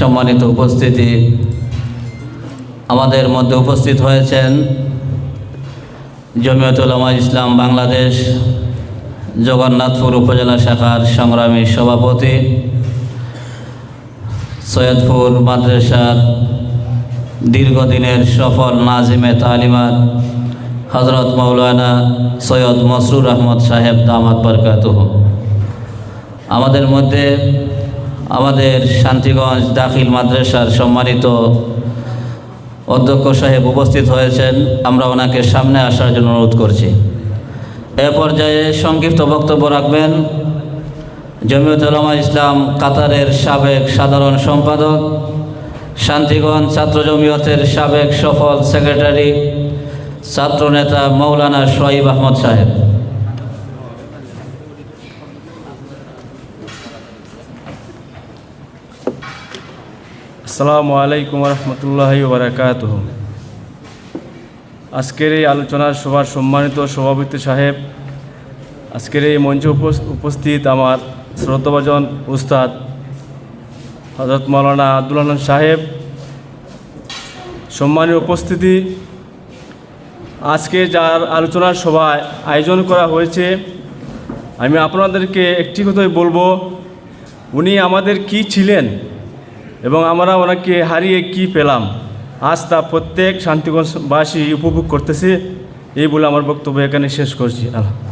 সম্মানিত উপস্থিতি আমাদের মধ্যে উপস্থিত হয়েছেন জমিয়ত উলামা ইসলাম বাংলাদেশ জগন্নাথপুর উপজেলা শাখার সংগ্রামী সভাপতি, সৈয়দপুর মাদ্রাসার দীর্ঘদিনের সফল নাজিমে তালিমাত হজরত মৌলানা সৈয়দ মসরুর আহমদ সাহেব দামাত বরকাতুহ। আমাদের মধ্যে আমাদের শান্তিগঞ্জ দাখিল মাদ্রাসার সম্মানিত অধ্যক্ষ সাহেব উপস্থিত হয়েছেন। আমরা ওনাকে সামনে আসার জন্য অনুরোধ করছি। এ পর্যায়ে সংক্ষিপ্ত বক্তব্য রাখবেন জমিয়ত উলামা ইসলাম কাতারের সাবেক সাধারণ সম্পাদক, শান্তিগঞ্জ ছাত্র জমিয়তের সাবেক সফল সেক্রেটারি, ছাত্রনেতা মৌলানা সোয়াইব আহমদ সাহেব। আসসালামু আলাইকুম রহমতুল্লাহ বারাকাত আজকের এই আলোচনার সভার সম্মানিত সভাপতি সাহেব, আজকের এই মঞ্চে উপস- উপস্থিত আমার শ্রদ্ধাভাজন উস্তাদ হজরত মৌলানা আব্দুল সাহেব। সম্মানীয় উপস্থিতি, আজকে যার আলোচনার সভায় আয়োজন করা হয়েছে, আমি আপনাদেরকে একটি কথাই বলব, উনি আমাদের কি ছিলেন? এবং আমরা ওনাকে হারিয়ে কি পেলাম? আজ তা প্রত্যেক শান্তিগঞ্জবাসী উপভোগ করতেছে। এই বলে আমার বক্তব্য এখানে শেষ করছি। আল্লাহ।